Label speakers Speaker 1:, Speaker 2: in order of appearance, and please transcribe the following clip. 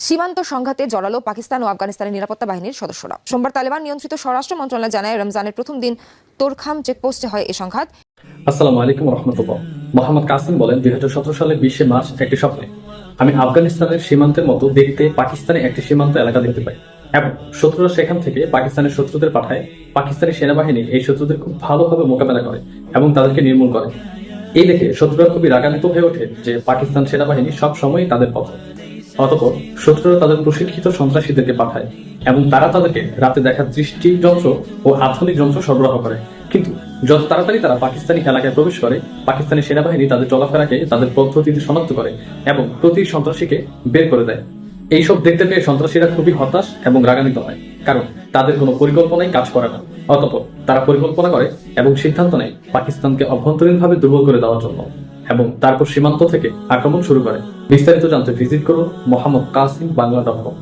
Speaker 1: সীমান্ত সংঘাতে জড়ালো পাকিস্তান ও আফগানিস্তানের নিরাপত্তা বাহিনীর সদস্যরা। সোমবার তালেবান নিয়ন্ত্রিত স্বরাষ্ট্র মন্ত্রণালয় জানায়, রমজানের প্রথম দিন তোরখাম চেকপোস্টে হয় এই সংঘাত।
Speaker 2: আসসালামু আলাইকুম রহমতুল্লাহ মোহাম্মদ কাসিম বলেন, দুই সালের বিশে মার্চ একটি স্বপ্নে আমি আফগানিস্তানের সীমান্তের মতো দেখতে পাকিস্তানে একটি সীমান্ত এলাকা দেখতে পাই এবং শত্রুরা সেখান থেকে পাকিস্তানের শত্রুদের পাঠায়। পাকিস্তানি সেনাবাহিনী এই শত্রুদের খুব ভালোভাবে মোকাবেলা করে এবং তাদেরকে নির্মূল করে। এই দেখে শত্রুরা খুবই রাগান্বিত হয়ে ওঠে যে পাকিস্তান সেনাবাহিনী সব সময় তাদের পথ অতঃপর শত্রুরা তাদের প্রশিক্ষিত সন্ত্রাসীদেরকে পাঠায় এবং তারা তাদেরকে রাতে দেখার দৃষ্টি যন্ত্র ও আধুনিক যন্ত্র সরবরাহ করে। কিন্তু যত তাড়াতাড়ি তারা পাকিস্তানি এলাকায় প্রবেশ করে, পাকিস্তানি সেনাবাহিনী তাদের চলাফেরাকে তাদের পদ্ধতিতে শনাক্ত করে এবং প্রতি সন্ত্রাসীকে বের করে দেয়। এইসব দেখতে পেয়ে সন্ত্রাসীরা খুবই হতাশ এবং রাগান্বিত হয়, কারণ তাদের কোনো পরিকল্পনাই কাজ করে না। অতঃপর তারা পরিকল্পনা করে এবং সিদ্ধান্ত নেয় পাকিস্তানকে অভ্যন্তরীণভাবে দুর্বল করে দেওয়ার জন্য। এবং তারপর সীমান্ত থেকে আক্রমণ শুরু করে। বিস্তারিত জানতে ভিজিট করুন মোহাম্মদ কাসিম বাংলা ডট কম